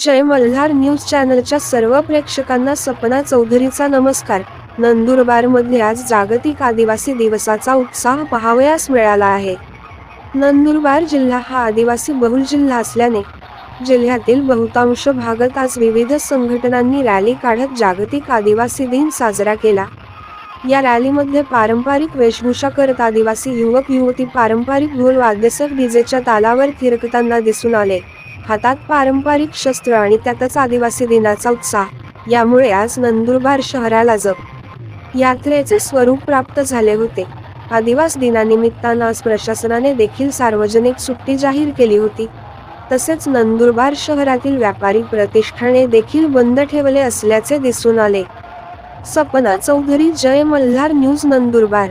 जय Malhar news चॅनलच्या सर्व प्रेक्षकांना सपना चौधरीचा नमस्कार. नंदुरबारमध्ये आज जागतिक आदिवासी दिवसाचा उत्साह पहावयास मिळाला आहे. नंदुरबार जिल्हा हा आदिवासी बहुल जिल्हा असल्याने जिल्ह्यातील बहुतांश भागात आज विविध संघटनांनी रॅली काढत जागतिक आदिवासी दिन साजरा केला. या रॅलीमध्ये पारंपरिक वेशभूषा करत आदिवासी युवक युवती पारंपरिक ढोल वाद्यसह डीजेच्या तालावर थिरकताना दिसून आले. हातात पारंपरिक शस्त्र आणि त्यातच आदिवासी दिनाचा उत्साह. यामुळे आज नंदुरबार शहराला जप यात्रेचे स्वरूप प्राप्त झाले होते. आदिवास दिनानिमित्तानं आज प्रशासनाने देखील सार्वजनिक सुट्टी जाहीर केली होती. तसेच नंदुरबार शहरातील व्यापारी प्रतिष्ठाने देखील बंद ठेवले असल्याचे दिसून आले. सपना चौधरी जय मल्हार न्यूज नंदुरबार.